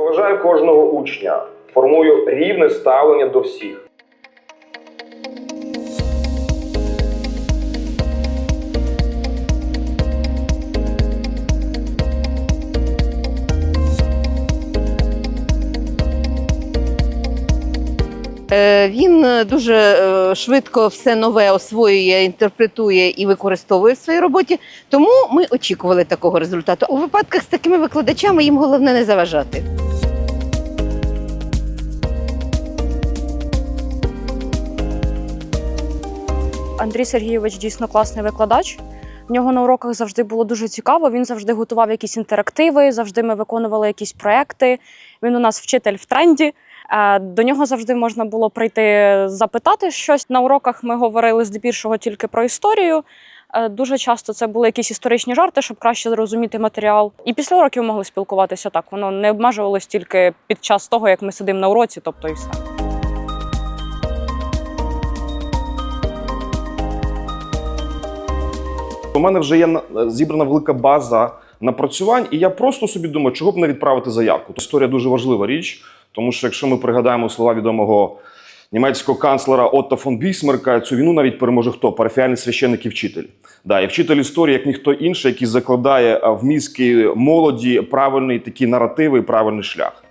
поважаю кожного учня, формую рівне ставлення до всіх. Е, Він е, дуже е, швидко все нове освоює, інтерпретує і використовує в своїй роботі. Тому ми очікували такого результату. У випадках з такими викладачами їм головне не заважати. Андрій Сергійович дійсно класний викладач. В нього на уроках завжди було дуже цікаво. Він завжди готував якісь інтерактиви, завжди ми виконували якісь проекти. Він у нас вчитель в тренді. Е, До нього завжди можна було прийти запитати щось. На уроках ми говорили здебільшого тільки про історію. Е, Дуже часто це були якісь історичні жарти, щоб краще зрозуміти матеріал. І після уроків могли спілкуватися так. Воно не обмежувалось тільки під час того, як ми сидимо на уроці, тобто і все. У мене вже є на- зібрана велика база напрацювань, і я просто собі думаю, чого б не відправити заявку. Історія дуже важлива річ, тому що якщо ми пригадаємо слова відомого німецького канцлера Отто фон Бісмерка, цю війну навіть переможе хто? Парафіальний священник і вчитель. Да, і вчитель історії, як ніхто інший, який закладає в мізки молоді правильний такі наративи і правильний шлях.